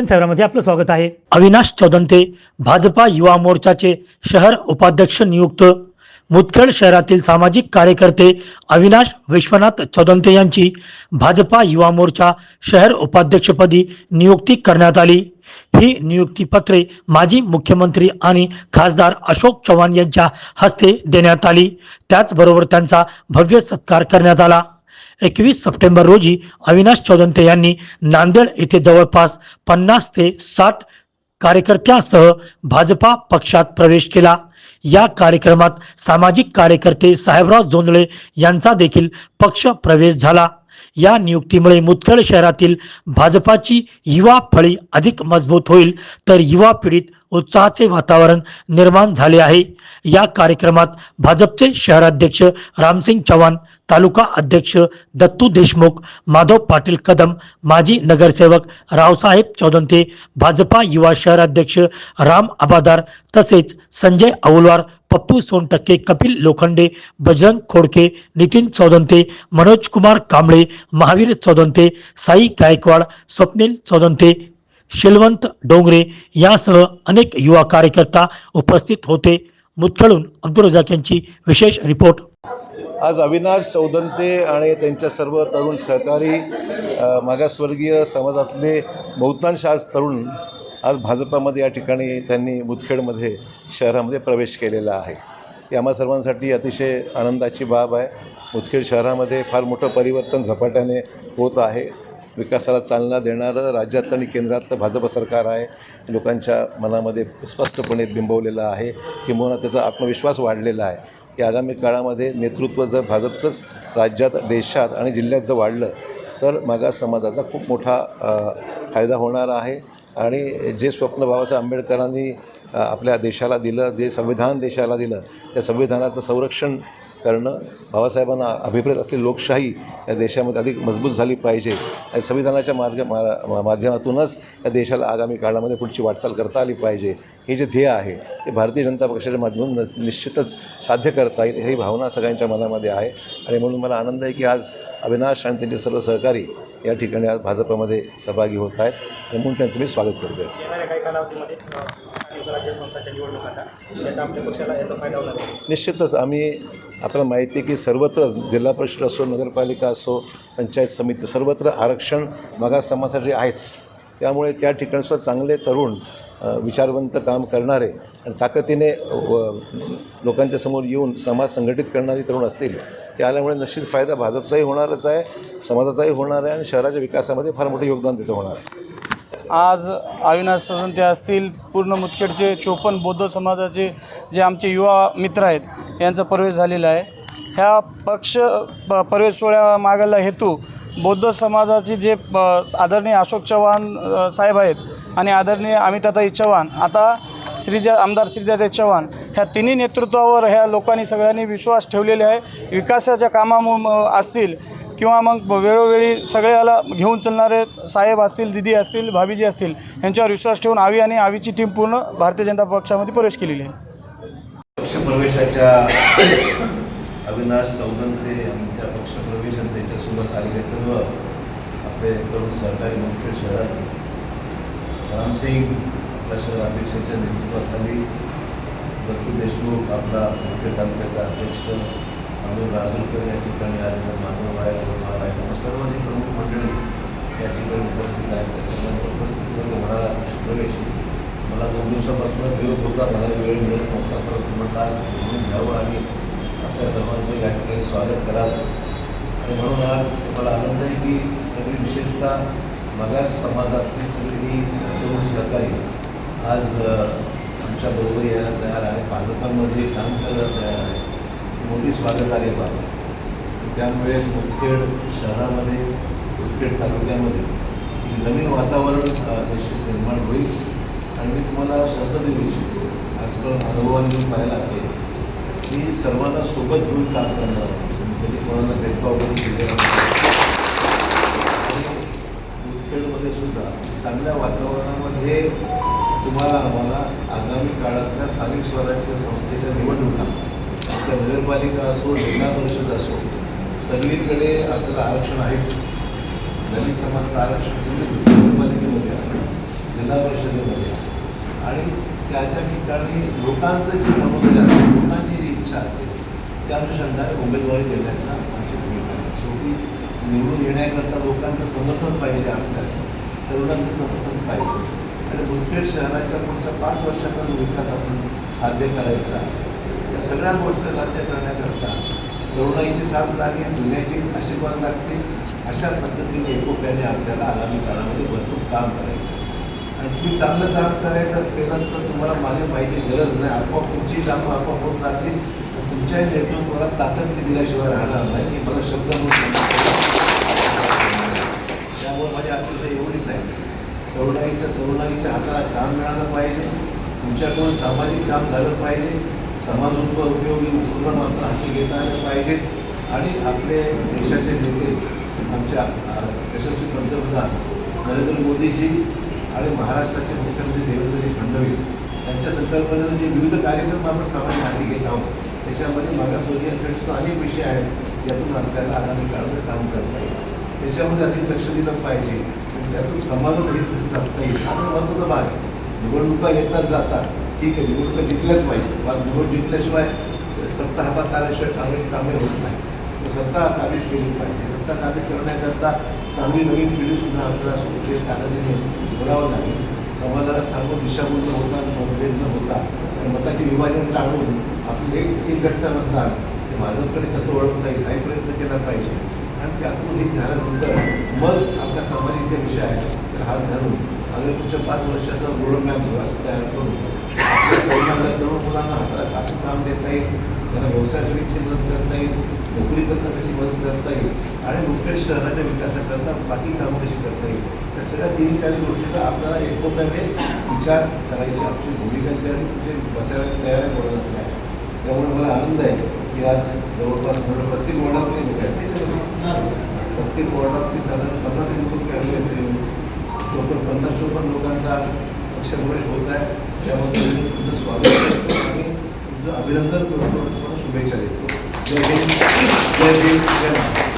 सन सेवरामध्ये आपलं स्वागत आहे. अविनाश चौदंते भाजपा युवा मोर्चाचे शहर उपाध्यक्ष नियुक्त. मुदखेड शहरातील सामाजिक कार्यकर्ते अविनाश विश्वनाथ चौदंते यांची भाजपा युवा मोर्चा शहर उपाध्यक्षपदी नियुक्ती करण्यात आली. ही नियुक्तीपत्रे माजी मुख्यमंत्री आणि खासदार अशोक चव्हाण यांच्या हस्ते देण्यात आली. त्याचबरोबर त्यांचा भव्य सत्कार करण्यात आला. एकवीस सप्टेंबर रोजी अविनाश चौदंते यांनी नांदेड येथे जवळपास पन्नास ते साठ कार्यकर्त्यांसह भाजपा पक्षात प्रवेश केला. या कार्यक्रमात सामाजिक कार्यकर्ते साहेबराव जोंधळे यांचा देखील पक्ष प्रवेश झाला. या नियुक्तीमुळे मुदखेड शहरातील भाजपाची युवा फळी अधिक मजबूत होईल तर युवा पिढीत उत्साहाचे वातावरण निर्माण झाले आहे. या कार्यक्रमात भाजपचे शहराध्यक्ष रामसिंग चव्हाण तालुका अध्यक्ष दत्तू देशमुख माधव पाटील कदम माजी नगरसेवक रावसाहेब चौदंते भाजपा युवा शहराध्यक्ष राम आबादार तसेच संजय औलवार पप्पू सोनटक्के कपिल लोखंडे बजरंग खोडके नितीन चौदंते मनोज कुमार कांबळे महावीर चौदंते साई गायकवाड स्वप्नील चौदंते शिलवंत डोंगरे यासह अनेक युवा कार्यकर्ता उपस्थित होते. मुतखळून अब्दुल रजाक यांची विशेष रिपोर्ट. आज अविनाश चौदंते आणि त्यांच्या सर्व तरुण सहकारी मागासवर्गीय समाजातले बहुतांश आज तरुण आज भाजपामध्ये या ठिकाणी त्यांनी मुदखेडमध्ये शहरामध्ये प्रवेश केलेला आहे. ही आम्हा सर्वांसाठी अतिशय आनंदाची बाब आहे. मुदखेड शहरामध्ये फार मोठं परिवर्तन झपाट्याने होत आहे. विकासाला चालना देणारं राज्यात आणि केंद्रातलं भाजप सरकार आहे लोकांच्या मनामध्ये स्पष्टपणे बिंबवलेलं आहे किंवा त्याचा आत्मविश्वास वाढलेला आहे. की आगामी काळामध्ये नेतृत्व जर भाजपचंच राज्यात देशात आणि जिल्ह्यात जर वाढलं तर मागास समाजाचा खूप मोठा फायदा होणार आहे. आणि जे स्वप्न बाबासाहेब आंबेडकरांनी आपल्या देशाला दिलं जे संविधान देशाला दिलं त्या संविधानाचं संरक्षण करणं बाबासाहेबांना अभिप्रेत असलेली लोकशाही या देशामध्ये अधिक मजबूत झाली पाहिजे. आणि संविधानाच्या मार्ग मा माध्यमातूनच या देशाला आगामी काळामध्ये पुढची वाटचाल करता आली पाहिजे. हे जे ध्येय आहे ते भारतीय जनता पक्षाच्या माध्यमातून निश्चितच साध्य करता येईल ही भावना सगळ्यांच्या मनामध्ये आहे. आणि म्हणून मला आनंद आहे की आज अविनाश आणि त्यांचे सर्व सहकारी या ठिकाणी आज भाजपमध्ये सहभागी होत आहेत. म्हणून त्यांचं मी स्वागत करतो आहे. निश्चितच आम्ही आपल्याला माहिती आहे की सर्वत्र जिल्हा परिषद असो नगरपालिका असो पंचायत समिती सर्वत्र आरक्षण मागास समाजासाठी आहेच. त्यामुळे त्या ठिकाणी सुद्धा चांगले तरुण विचारवंत काम करणारे आणि ताकदीने लोकांच्या समोर येऊन समाज संघटित करणारी तरुण असतील ते आल्यामुळे निश्चित फायदा भाजपचाही होणारच आहे समाजाचाही होणार आहे आणि शहराच्या विकासामध्ये फार मोठं योगदान त्याचं होणार आहे. आज अविनाश सोनंते असतील पूर्ण मुतखेडचे चोपन्न बौद्ध समाजाचे जे आमचे युवा मित्र आहेत यांचा प्रवेश झालेला आहे. ह्या पक्ष प- प्रवेश सोहळ्या मागायला हेतू बौद्ध समाजाचे जे प- आदरणीय अशोक चव्हाण साहेब आहेत आणि आदरणीय अमिताताई चव्हाण. आता श्रीजा आमदार श्रीजादे चव्हाण ह्या तिन्ही नेतृत्वावर ह्या लोकांनी सगळ्यांनी विश्वास ठेवलेले आहे. विकासाच्या कामामु असतील किंवा मग वेळोवेळी सगळ्याला घेऊन चालणारे साहेब असतील दिदी असतील भाभीजी असतील यांच्यावर विश्वास ठेवून आवी आणि आवीची टीम पूर्ण भारतीय जनता पक्षामध्ये प्रवेश केलेली आहे. पक्षप्रवेशाच्या अविनाश चौदंते यांच्या पक्षप्रवेश आणि त्यांच्यासोबत आलेले सर्व आपले तरुण सहकारी मुदखेड शहरात रामसिंग आपल्या शहराध्यक्षाच्या नेतृत्वाखाली दत्तू देशमुख आपला मुख्य तालुक्याचा अध्यक्ष अमोल राजूरकर या ठिकाणी आलेला माधव आहे सर्व जी प्रमुख मंडळी या ठिकाणी उपस्थित आहेत. त्या सर्वांच्या उपस्थितीमध्ये होणारा प्रवेश मला दोन दिवसापासूनच विरोध होता मला वेळ मिळत नव्हता परंतु म्हटलं आज बोलून घ्यावं आणि आपल्या सर्वांचं या ठिकाणी स्वागत करावं. आणि म्हणून आज मला आनंद आहे की सगळी विशेषतः मागास समाजातली सगळी तरुण सहकारी आज आमच्या बरोबर यायला तयार आहे. भाजपामध्ये काम करायला तयार आहे. मोठी स्वागतार्य बाब. आहे त्यामुळे मुदखेड शहरामध्ये मुदखेड तालुक्यामध्ये नवीन वातावरण निश्चित निर्माण होईल. आणि मी तुम्हाला शब्द देऊ इच्छितो. आजकाल अनुभवांनी पाहिला असेल की सर्वांना सोबत घेऊन काम करणार आहोत. कधी कोणाला भेदभाव करून दिलेला मुदखेडमध्ये सुद्धा चांगल्या वातावरणामध्ये तुम्हाला आम्हाला आगामी काळातल्या स्थानिक स्वराज्य संस्थेच्या निवडणुका त्या नगरपालिका असो जिल्हा परिषद असो सगळीकडे आपल्याला आरक्षण आहेच. दलित समाजाचं आरक्षण सगळी नगरपालिकेमध्ये आहे जिल्हा परिषदेमध्ये आणि त्या त्या ठिकाणी लोकांचं जे मनोदय असेल लोकांची जी इच्छा असेल त्या अनुषंगाने उमेदवारी देण्याचा आमची भूमिका आहे. शेवटी निवडून येण्याकरता लोकांचं समर्थन पाहिजे आपल्याला तरुणांचं समर्थन पाहिजे. आणि मुदखेड शहराच्या पुढच्या पाच वर्षाचा जो विकास आपण साध्य करायचा या सगळ्या गोष्टी साध्य करण्याकरता तरुणाईची साथ लागेल जुन्याची आशीर्वाद लागतील. अशा पद्धतीने एकोप्याने आपल्याला आगामी काळामध्ये भरपूर काम करायचं आणि तुम्ही चांगलं काम करायचं केलं तर तुम्हाला मागे पाहिजे गरज नाही. आपोआप तुमची कामं आपोआप होत राहतील. आणि तुमच्याही नेतृत्वाला ताकद दिल्याशिवाय राहणार नाही. हे मला शब्द त्यामुळे माझी अतिशय एवढीच आहे. तरुणाईच्या तरुणाईच्या हाताला काम मिळालं पाहिजे. तुमच्याकडून सामाजिक काम झालं पाहिजे. समाज उपयोगी उपक्रम आपण हाती घेता आले पाहिजे. आणि आपले देशाचे नेते आमच्या यशस्वी पंतप्रधान नरेंद्र मोदीजी आणि महाराष्ट्राचे मुख्यमंत्री देवेंद्रजी फडणवीस यांच्या संकल्पनेनं जे विविध कार्यक्रम आपण सर्वांनी हाती घेत आहोत त्याच्यामध्ये मागासवर्गीयांसाठी तो अनेक विषय आहेत यातून आपल्याला आगामी काळामध्ये काम करता येईल. त्याच्यामध्ये अधिक लक्ष दिलं पाहिजे. त्यातून समाजाचं हित कसं साधता येईल. हा पण महत्त्वाचा भाग आहे. निवडणुका येतात जातात. ठीक आहे निवडणुका जिंकल्याच पाहिजे. मग निवड जिंकल्याशिवाय सत्ता हातात आल्याशिवाय कामे कामे होत नाही. तर सत्ता काबीज केली पाहिजे. सत्ता काबीज करण्याकरता चांगली नवीन पिढीसुद्धा आपल्याला सोबत ताकदीने बोलावं लागेल. समाजाला सांगून दिशाभूल न होता मतभेद न होता मताचे विभाजन टाळून आपले एक एक घटना मतदान ते भाजपकडे कसं ओळखता येईल काही प्रयत्न केला पाहिजे. आणि त्यातून हे झाल्यानंतर मग आपल्या सामाजिक जे विषय आहेत. तर हात धरून आम्ही पुढच्या पाच वर्षाचा रोड मॅप तयार करू. आपल्या तरुणांना तरुण मुलांना हाताला कसं काम देता येईल. त्यांना व्यवसायासाठी कशी मदत करता येईल. नोकरी करता कशी मदत करता येईल. आणि मुखेड शहराच्या विकासाकरता बाकी कामं कशी करता येईल? त्या सगळ्या तीन चार गोष्टीचा आपल्याला एकोप्याने विचार करायची आमची भूमिका जी आहे म्हणजे बसायला तयार आहे नाही आहे. त्यामुळे मला आनंद आहे. की आज जवळपास म्हणून प्रत्येक वॉर्डात प्रत्येक वॉर्डात साधारण पन्नास एक लोक कॅमेरे असेल. चोपन्न पन्नास चोपन्न लोकांचा आज पक्षप्रवेश होत आहे. त्यामध्ये मी तुमचं स्वागत करतो आणि तुमचं अभिनंदन करतो तुम्हाला शुभेच्छा देतो. जय हिंद. जय भीम. जय महाराष्ट्र.